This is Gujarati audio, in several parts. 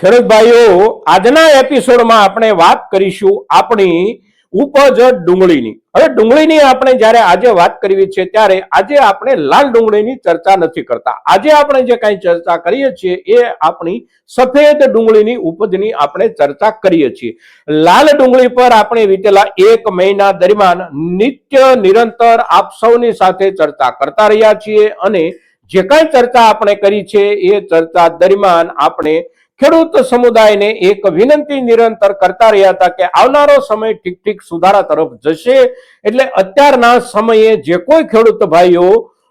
ખેડૂત આજના એપિસોડમાં આપણે વાત કરીશું આપણી ઉપજ ડુંગળીની. હવે ડુંગળીની આપણે જ્યારે આજે વાત કરવી છે, ત્યારે આજે આપણે લાલ ડુંગળીની ચર્ચા નથી કરતા. આજે આપણે જે કાંઈ ચર્ચા કરીએ છીએ, એ આપણી સફેદ ડુંગળીની ઉપજની આપણે ચર્ચા કરીએ છીએ. લાલ ડુંગળી પર આપણે વીતેલા એક મહિના દરમિયાન નિત્ય, નિરંતર આપ સૌની સાથે ચર્ચા કરતા રહ્યા છીએ અને જે કાંઈ ચર્ચા આપણે કરી છે, એ ચર્ચા દરમિયાન આપણે ખેડૂત સમુદાયને એક વિનંતી નિરંતર કરતા રહ્યા હતા કે આવનારો સમય ઠીક ઠીક સુધારા તરફ જશે. એટલે અત્યારના સમયે જે કોઈ ખેડૂત ભાઈઓ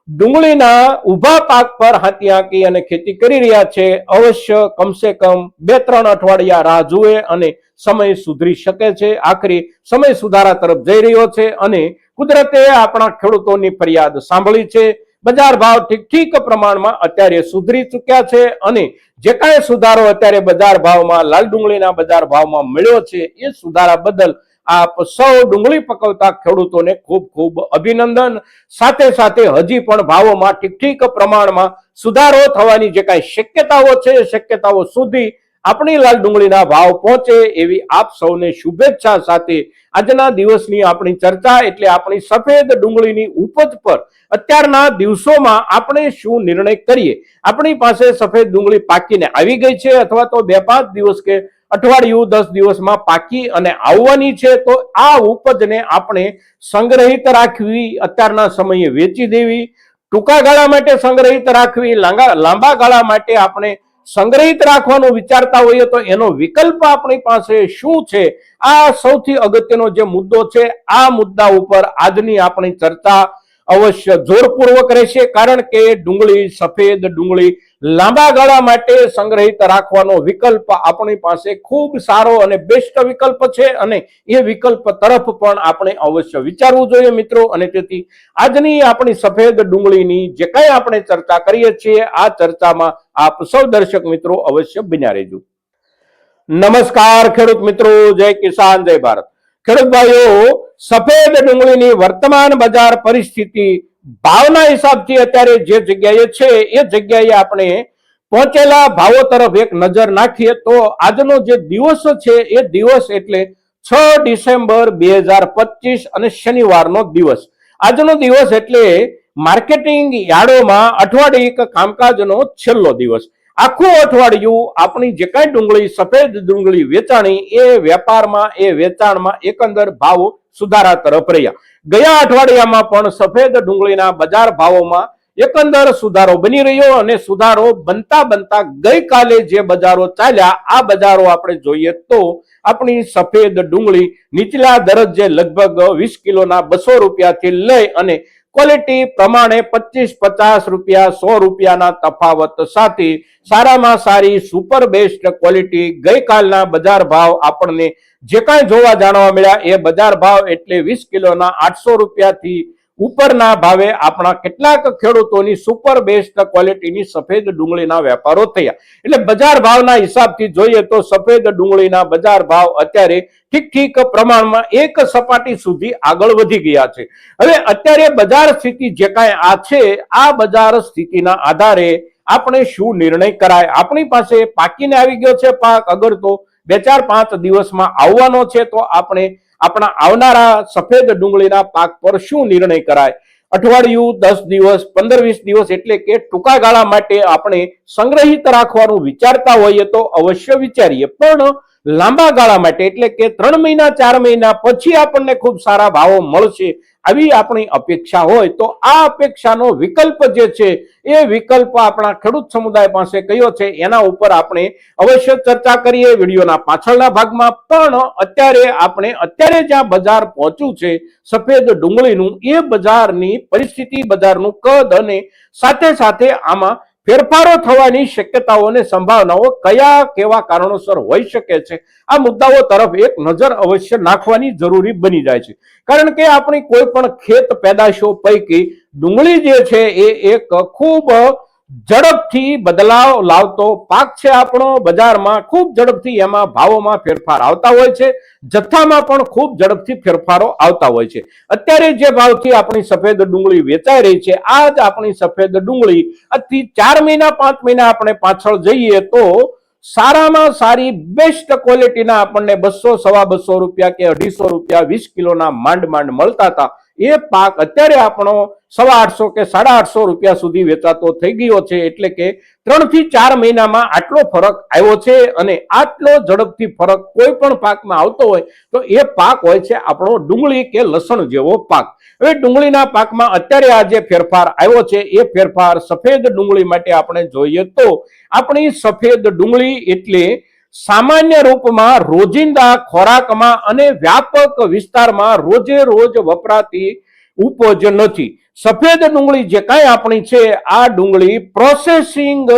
ડુંગળીના ઊભા પાક પર હાથી હાંકી અને ખેતી કરી રહ્યા છે, અવશ્ય કમસે કમ બે ત્રણ અઠવાડિયા રાહ જુએ અને સમય સુધરી શકે છે. આખરી સમય સુધારા તરફ જઈ રહ્યો છે અને કુદરતે આપણા ખેડૂતોની ફરિયાદ સાંભળી છે. બજાર ભાવ ઠીક ઠીક પ્રમાણમાં અત્યારે સુધરી ચૂક્યા છે અને જે કાંઈ સુધારો અત્યારે બજાર ભાવમાં, લાલ ડુંગળીના બજાર ભાવમાં મળ્યો છે, એ સુધારા બદલ આપ સૌ ડુંગળી પકવતા ખેડૂતોને ખૂબ ખૂબ અભિનંદન. સાથે સાથે હજી પણ ભાવોમાં ઠીક ઠીક પ્રમાણમાં સુધારો થવાની જે કાંઈ શક્યતાઓ છે શક્યતાઓ સુધી આપણી લાલ ડુંગળીના ભાવ પહોંચે એવી આપ સૌને શુભેચ્છા સાથે આજના દિવસની આપણી ચર્ચા એટલે આપણી સફેદ ડુંગળીની ઉપજ પર અત્યારના દિવસોમાં આપણે શું નિર્ણય કરીએ? આપણી પાસે સફેદ ડુંગળી પાકીને આવી ગઈ છે અથવા તો બે પાંચ દિવસ કે અઠવાડિયું, દસ દિવસમાં પાકી અને આવવાની છે, તો આ ઉપજને આપણે સંગ્રહિત રાખવી, અત્યારના સમયે વેચી દેવી, ટૂંકા ગાળા માટે સંગ્રહિત રાખવી લાંબા ગાળા માટે આપણે સંગ્રહિત રાખવાનું વિચારતા હોઈએ તો એનો વિકલ્પ આપણી પાસે શું છે? આ સૌથી અગત્યનો જે મુદ્દો છે, આ મુદ્દા ઉપર આજની આપણી ચર્ચા અવશ્ય જોરપૂર્વક રહેશે, કારણ કે ડુંગળી સફેદ ડુંગળી લાંબા ગાળા માટે સંગ્રહિત રાખવાનો વિકલ્પ આપણી પાસે ખૂબ સારો અને બેસ્ટ વિકલ્પ છે અને એ વિકલ્પ તરફ પણ આપણે અવશ્ય વિચારવું જોઈએ મિત્રો. અને તેથી આજની આપણી સફેદ ડુંગળીની જે કંઈ આપણે ચર્ચા કરીએ છીએ, આ ચર્ચામાં આપ સૌ દર્શક મિત્રો અવશ્ય બન્યા રહેજો. નમસ્કાર ખેડૂત મિત્રો, જય કિસાન, જય ભારત. ખેડૂત ભાઈઓ, સફેદ ડુંગળીની વર્તમાન બજાર પરિસ્થિતિ ભાવના હિસાબથી અત્યારે જે જગ્યાએ છે, એ જગ્યાએ આપણે પહોંચેલા ભાવો તરફ એક નજર નાખીએ તો આજનો જે દિવસ છે, એ દિવસ એટલે છ ડિસેમ્બર બે પચીસ અને શનિવારનો દિવસ. આજનો દિવસ એટલે માર્કેટિંગ યાર્ડોમાં અઠવાડિક કામકાજનો છેલ્લો દિવસ. આખું અઠવાડિયું આપણી જે કાંઈ ડુંગળી, સફેદ ડુંગળી વેચાણી, એ વેપારમાં, એ વેચાણમાં એકંદર ભાવો સુધારા તરફ રહ્યા. ગયા અઠવાડિયામાં પણ સફેદ ડુંગળીના બજાર ભાવોમાં એકંદર સુધારો બની રહ્યો અને સુધારો બનતા બનતા ગઈકાલે જે બજારો ચાલ્યા, આ બજારો આપણે જોઈએ તો આપણી સફેદ ડુંગળી નીચલા દરજ્જે લગભગ વીસ કિલોના બસો રૂપિયાથી લઈ અને ક્વોલિટી પ્રમાણે પચીસ પચાસ રૂપિયા, સો રૂપિયાના તફાવત સાથે સારામાં સારી સુપર બેસ્ટ ક્વોલિટી ગઈકાલના બજાર ભાવ આપણને જે કાંઈ જોવા જાણવા મળ્યા, એ બજાર ભાવ એટલે વીસ કિલોના આઠસો રૂપિયાથી ઉપરના ભાવે આપણા કેટલાક ખેડૂતોની સુપર બેસ્ટ ક્વોલિટીની સફેદ ડુંગળીના વેપારો થયા. એટલે બજાર ભાવના હિસાબથી જોઈએ તો સફેદ ડુંગળીના બજાર ભાવ અત્યારે ઠીક ઠીક પ્રમાણમાં એક સપાટી સુધી આગળ વધી ગયા છે. હવે અત્યારે બજાર સ્થિતિ જે કાંઈ આ છે, આ બજાર સ્થિતિના આધારે આપણે શું નિર્ણય કરાય? આપણી પાસે પાકીને આવી ગયો છે પાક. અગર તો બે ચાર પાંચ દિવસમાં આવવાનો છે તો આપણે આપણા આવનારા સફેદ ડુંગળીના પાક પર શું નિર્ણય કરાય? અઠવાડિયું, દસ દિવસ પંદર વીસ દિવસ એટલે કે ટૂંકા ગાળા માટે આપણે સંગ્રહિત રાખવાનું વિચારતા હોઈએ તો અવશ્ય વિચારીએ. પણ લાંબા ગાળા માટે, એટલે કે ત્રણ મહિના, ચાર મહિના પછી આપણને ખૂબ સારા ભાવો મળશે આવી આપણી અપેક્ષા હોય. તો આ અપેક્ષાનો વિકલ્પ જે છે, એ વિકલ્પ આપણા ખેડૂત સમુદાય પાસે કયો છે, એના ઉપર આપણે અવશ્ય ચર્ચા કરીએ વિડીયોના પાછળના ભાગમાં. પણ અત્યારે આપણે, અત્યારે જ્યાં બજાર પહોંચ્યું છે, સફેદ ડુંગળીનું, એ બજારની પરિસ્થિતિ, બજારનું કદ અને સાથે સાથે આમાં ફેરફારો થવાની શક્યતાઓ અને સંભાવનાઓ કયા કેવા કારણોસર હોઈ શકે છે? આ મુદ્દાઓ તરફ એક નજર અવશ્ય નાખવાની જરૂરી બની જાય છે. કારણ કે આપણી કોઈ પણ ખેત પેદાશો પૈકી ડુંગળી જે છે એ એક ખૂબ ઝડપથી બદલાવ લાવતો પાક છે આપણો. બજારમાં ખૂબ ઝડપથી એમાં ભાવોમાં ફેરફાર આવતા હોય છે. જથ્થામાં પણ ખૂબ ઝડપથી ફેરફારો આવતા હોય છે. અત્યારે જે ભાવથી આપણી સફેદ ડુંગળી વેચાઈ રહી છે આ જ આપણી સફેદ ડુંગળી આજથી ચાર મહિના, પાંચ મહિના આપણે પાછળ જઈએ તો સારામાં સારી બેસ્ટ ક્વોલિટીના આપણને બસો, સવા બસો રૂપિયા કે અઢીસો રૂપિયા, વીસ કિલોના માંડ માંડ મળતા હતા. એ પાક અત્યારે આપણો સવા આઠસો કે સાડા આઠસો રૂપિયા સુધી વેચાતો થઈ ગયો છે. એટલે કે ત્રણથી ચાર મહિનામાં આટલો ફરક આવ્યો છે અને આટલો ઝડપથી ફરક કોઈ પણ પાકમાં આવતો હોય તો એ પાક હોય છે આપણો ડુંગળી કે લસણ જેવો પાક. હવે ડુંગળીના પાકમાં અત્યારે આ જે ફેરફાર આવ્યો છે, એ ફેરફાર સફેદ ડુંગળી માટે આપણે જોઈએ તો આપણી સફેદ ડુંગળી એટલે સામાન્ય રૂપમાં રોજિંદા ખોરાકમાં અને વ્યાપક વિસ્તારમાં રોજે રોજ વપરાતી ઉપજ નથી. સફેદ ડુંગળી જે કાંઈ આપણી છે, આ ડુંગળી પ્રોસેસિંગ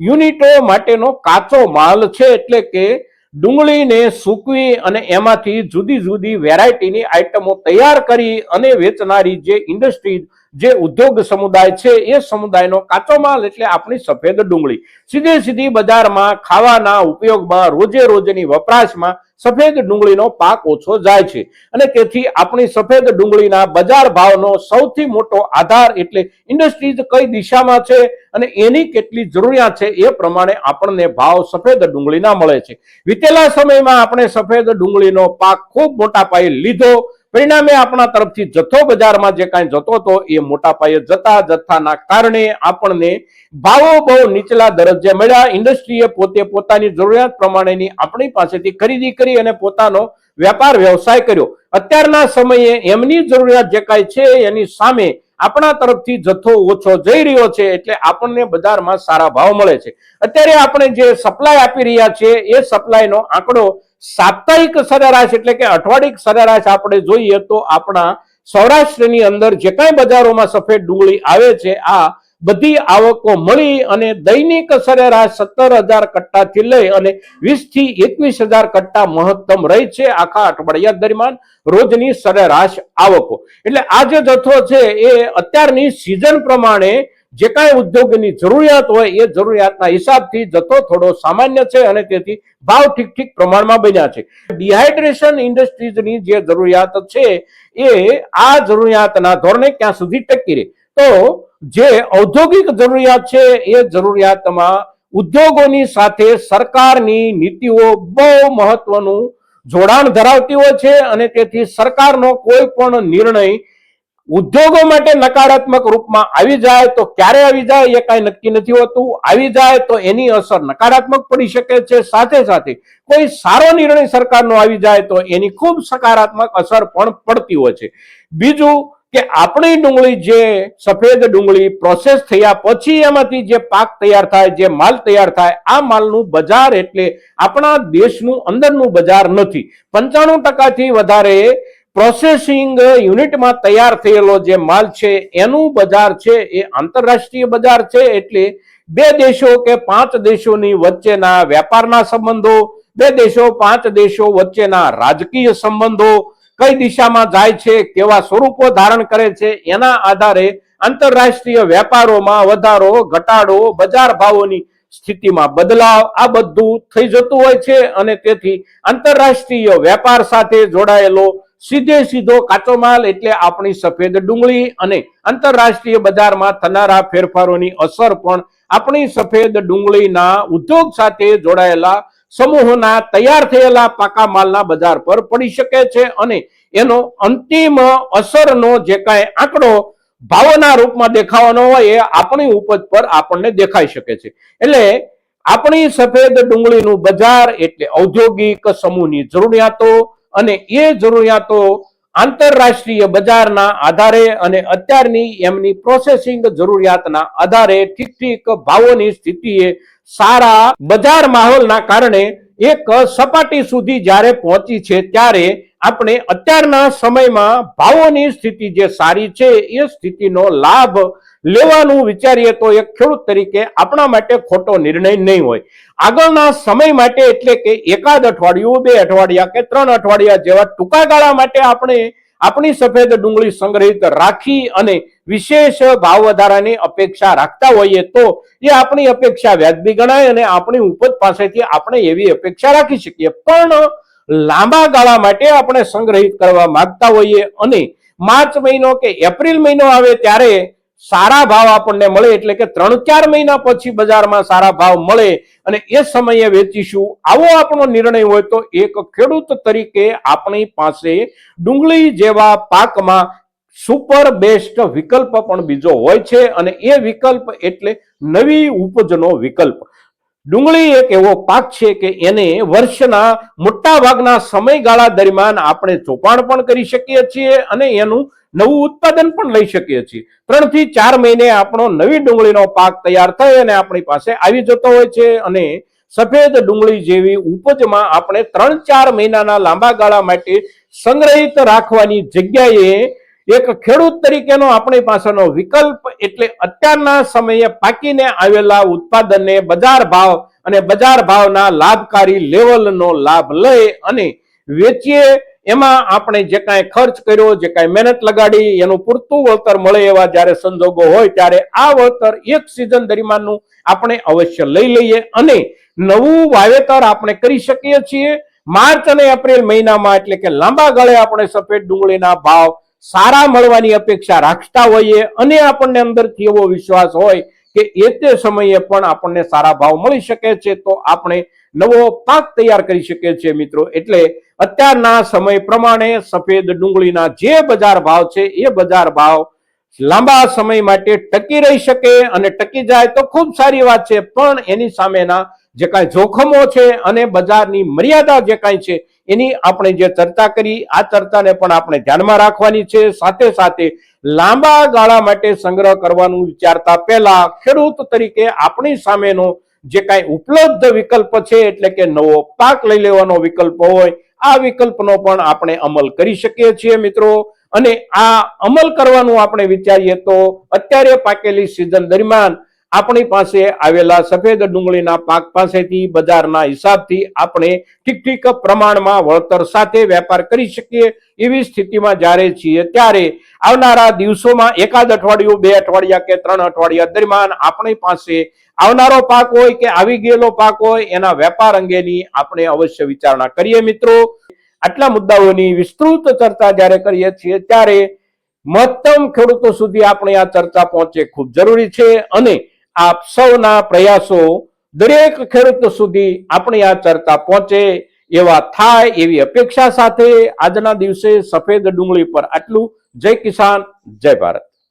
યુનિટો માટેનો કાચો માલ છે, એટલે કે ડુંગળીને સૂકવી અને એમાંથી જુદી જુદી વેરાયટીની આઈટમો તૈયાર કરી અને વેચનારી જે ઇન્ડસ્ટ્રી જે ઉદ્યોગ સમુદાય છે, એ સમુદાયનો કાચો માલ એટલે આપણી સફેદ ડુંગળી. સીધે સીધી બજારમાં ખાવાના ઉપયોગમાં રોજે રોજની વપરાશમાં સફેદ ડુંગળીનો પાક ઓછો જાય છે. અને તેથી આપણી સફેદ ડુંગળીના બજાર ભાવનો સૌથી મોટો આધાર એટલે ઇન્ડસ્ટ્રીઝ કઈ દિશામાં છે અને એની કેટલી જરૂરિયાત છે એ પ્રમાણે આપણને ભાવ સફેદ ડુંગળીના મળે છે. વિતેલા સમયમાં આપણે સફેદ ડુંગળીનો પાક ખૂબ મોટા પાયે લીધો પરિણામે આપણા તરફથી જથ્થો બજારમાં જે કાંઈ જતો હતો, એ મોટા પાયે જતા જથ્થાના કારણે આપણને ભાવો બહુ નીચલા દરજ્જે મળ્યા. ઇન્ડસ્ટ્રીએ પોતે પોતાની જરૂરિયાત પ્રમાણેની આપણી પાસેથી ખરીદી કરી અને પોતાનો વેપાર વ્યવસાય કર્યો. અત્યારના સમયે એમની જરૂરિયાત જે કાંઈ છે, એની સામે આપણા તરફથી જથ્થો ઓછો જઈ રહ્યો છે, એટલે આપણને બજારમાં સારા ભાવ મળે છે. અત્યારે આપણે જે સપ્લાય આપી રહ્યા છીએ, એ સપ્લાયનો આંકડો સાપ્તાહિક સરેરાશ એટલે કે અઠવાડિક સરેરાશ આપણે જોઈએ તો આપણા સૌરાષ્ટ્રની અંદર જે કાંઈ બજારોમાં સફેદ ડુંગળી આવે છે, આ બધી આવકો મળી અને દૈનિક સરેરાશ સત્તર હજાર કટ્ટાથી લઈ અને વીસથી એકવીસ હજાર કટ્ટા મહત્તમ રહી છે આખા અઠવાડિયા દરમિયાન રોજની સરેરાશ આવકો. એટલે આ જે જથ્થો છે એ અત્યારની સિઝન પ્રમાણે જે કાંઈ ઉદ્યોગની જરૂરિયાત હોય એ જરૂરિયાતના હિસાબથી જથ્થો થોડો સામાન્ય છે અને તેથી ભાવ ઠીક ઠીક પ્રમાણમાં બન્યા છે. ડિહાઇડ્રેશન ઇન્ડસ્ટ્રીઝની જે જરૂરિયાત છે એ આ જરૂરિયાતના ધોરણે ક્યાં સુધી ટકી રહે? તો જે ઔદ્યોગિક જરૂરિયાત છે એ જરૂરિયાતમાં ઉદ્યોગોની સાથે સરકારની નીતિઓ બહુ મહત્વનું જોડાણ ધરાવતી હોય છે અને તેથી સરકારનો કોઈ પણ નિર્ણય ઉદ્યોગો માટે નકારાત્મક રૂપમાં આવી જાય તો ક્યારે આવી જાય એ કાંઈ નક્કી નથી હોતું. આવી જાય તો એની અસર નકારાત્મક પડી શકે છે. સાથે સાથે કોઈ સારો નિર્ણય સરકારનો આવી જાય તો એની ખૂબ સકારાત્મક અસર પણ પડતી હોય છે. બીજું કે આપણી ડુંગળી જે સફેદ ડુંગળી પ્રોસેસ થયા પછી એમાંથી જે પાક તૈયાર થાય, જે માલ તૈયાર થાય, આ માલનું બજાર એટલે આપણા દેશનું અંદરનું બજાર નથી. પંચાણું ટકાથી વધારે પ્રોસેસિંગ યુનિટમાં તૈયાર થયેલો જે માલ છે, એનું બજાર છે, એ આંતરરાષ્ટ્રીય બજાર છે, એટલે બે દેશો કે પાંચ દેશોની વચ્ચેના વેપારના સંબંધો, બે દેશો, પાંચ દેશો વચ્ચેના રાજકીય સંબંધો કઈ દિશામાં જાય છે, કેવા સ્વરૂપો ધારણ કરે છે, એના આધારે આંતરરાષ્ટ્રીય વેપારોમાં વધારો, ઘટાડો, બજાર ભાવોની સ્થિતિમાં બદલાવ, આ બધું થઈ જતું હોય છે અને તેથી આંતરરાષ્ટ્રીય વેપાર સાથે જોડાયેલો સીધે સીધો કાચો માલ એટલે આપણી સફેદ ડુંગળી અને આંતરરાષ્ટ્રીય બજારમાં થનારા ફેરફારોની અસર પણ આપણી સફેદ ડુંગળીના ઉદ્યોગ સાથે જોડાયેલા સમૂહોના તૈયાર થયેલા પાકા માલના બજાર પર પડી શકે છે અને એનો અંતિમ અસરનો જે કાંઈ આંકડો ભાવોના રૂપમાં દેખાવાનો હોય એ આપણી ઉપજ પર આપણને દેખાઈ શકે છે. એટલે આપણી સફેદ ડુંગળીનું બજાર એટલે ઔદ્યોગિક સમૂહની જરૂરિયાતો અને એ જરૂરિયાતો આંતરરાષ્ટ્રીય બજારના આધારે અને અત્યારની એમની પ્રોસેસિંગ જરૂરિયાતના આધારે ઠીક ઠીક ભાવોની સ્થિતિએ સારા બજાર માહોલના કારણે એક સપાટી સુધી જ્યારે પહોંચી છે ત્યારે આપણે અત્યારના સમયમાં ભાવોની સ્થિતિ જે સારી છે, એ સ્થિતિનો લાભ લેવાનું વિચારીએ તો એક ખેડૂત તરીકે આપણા માટે ખોટો નિર્ણય નહીં હોય. આગળના સમય માટે એટલે કે એકાદ અઠવાડિયું, બે અઠવાડિયા કે ત્રણ અઠવાડિયા જેવા ટૂંકા ગાળા માટે આપણે આપણી સફેદ ડુંગળી સંગ્રહિત રાખી અને વિશેષ ભાવ વધારાની અપેક્ષા રાખતા હોઈએ તો એ આપણી અપેક્ષા વ્યાજબી ગણાય અને આપણી ઉપજ પાસેથી આપણે એવી અપેક્ષા રાખી શકીએ. પણ લાંબા ગાળા માટે આપણે સંગ્રહિત કરવા માંગતા હોઈએ અને માર્ચ મહિનો કે એપ્રિલ મહિનો આવે ત્યારે સારા ભાવ આપણને મળે એટલે કે ત્રણ ચાર મહિના પછી બજારમાં સારા ભાવ મળે અને એ સમયે વેચીશું. આવો આપણો નિર્ણય હોય તો એક ખેડૂત તરીકે આપણી પાસે ડુંગળી જેવા પાકમાં સુપર બેસ્ટ વિકલ્પ પણ બીજો હોય છે અને એ વિકલ્પ એટલે નવી ઉપજનો વિકલ્પ. ડુંગળી એક એવો પાક છે કે એને વર્ષના મોટા ભાગના સમયગાળા દરમિયાન આપણે ચોપાણ પણ કરી શકીએ છીએ અને એનું નવું ઉત્પાદન પણ લઈ શકીએ છીએ. ત્રણથી ચાર મહિને આપણો નવી ડુંગળીનો પાક તૈયાર થઈ અને આપણી પાસે આવી જતો હોય છે અને સફેદ ડુંગળી જેવી ઉપજમાં આપણે ત્રણ ચાર મહિનાના લાંબા ગાળા માટે સંગ્રહિત રાખવાની જગ્યાએ એક ખેડૂત તરીકેનો આપણી પાસેનો વિકલ્પ એટલે અત્યારના સમયે પાકીને આવેલા ઉત્પાદનને બજાર ભાવ અને બજાર ભાવના લાભકારી લેવલનો લાભ લઈ અને વેચીએ, એમાં આપણે જે કાંઈ ખર્ચ કર્યો, જે કાંઈ મહેનત લગાડી, એનું પૂરતું વળતર મળે એવા જ્યારે સંજોગો હોય ત્યારે આ વળતર એક સિઝન દરમિયાનનું આપણે અવશ્ય લઈ લઈએ અને નવું વાવેતર આપણે કરી શકીએ છીએ. માર્ચ અને એપ્રિલ મહિનામાં એટલે કે લાંબા ગાળે આપણે સફેદ ડુંગળીના ભાવ સારા મળવાની અપેક્ષા રાખતા હોઈએ અને આપણને અંદરથી એવો વિશ્વાસ હોય કે એ તે સમયે પણ આપણને સારા ભાવ મળી શકે છે, તો આપણે નવો પાક તૈયાર કરી શકીએ છીએ મિત્રો. એટલે અત્યારના સમય પ્રમાણે સફેદ ડુંગળીના જે બજાર ભાવ છે, એ બજાર ભાવ લાંબા સમય માટે ટકી રહી શકે અને ટકી જાય તો ખૂબ સારી વાત છે, પણ એની સામેના જે કાંઈ જોખમો છે અને બજારની મર્યાદા જે કાંઈ છે એની આપણે જે ચર્ચા કરી, આ ચર્ચાને પણ આપણે ધ્યાનમાં રાખવાની છે. સાથે સાથે લાંબા ગાળા માટે સંગ્રહ કરવાનું વિચારતા પહેલા ખેડૂત તરીકે આપણી સામેનો જે કાંઈ ઉપલબ્ધ વિકલ્પ છે, એટલે કે નવો પાક લઈ લેવાનો વિકલ્પ હોય, આ વિકલ્પનો પણ આપણે અમલ કરી શકીએ છીએ મિત્રો. અને આ અમલ કરવાનું આપણે વિચારીએ તો અત્યારે પાકેલી સિઝન દરમિયાન આપણી પાસે આવેલા સફેદ ડુંગળીના પાક પાસેથી બજારના હિસાબથી આપણે ઠીક ઠીક પ્રમાણમાં વળતર સાથે વેપાર કરી શકીએ એવી સ્થિતિમાં જ્યારે છીએ ત્યારે આવનારા દિવસોમાં એકાદ અઠવાડિયું, બે અઠવાડિયા કે ત્રણ અઠવાડિયા દરમિયાન આપણી પાસે આવનારો પાક હોય કે આવી ગયેલો પાક હોય એના વેપાર અંગેની આપણે અવશ્ય વિચારણા કરીએ મિત્રો. આટલા મુદ્દાઓની વિસ્તૃત ચર્ચા જ્યારે કરીએ છીએ ત્યારે મહત્તમ ખેડૂતો સુધી આપણે આ ચર્ચા પહોંચે ખૂબ જરૂરી છે અને આપ સૌના પ્રયાસો દરેક ખેડૂત સુધી આપણી આ ચર્ચા પહોંચે એવા થાય એવી અપેક્ષા સાથે આજના દિવસે સફેદ ડુંગળી પર આટલું. જય કિસાન, જય ભારત.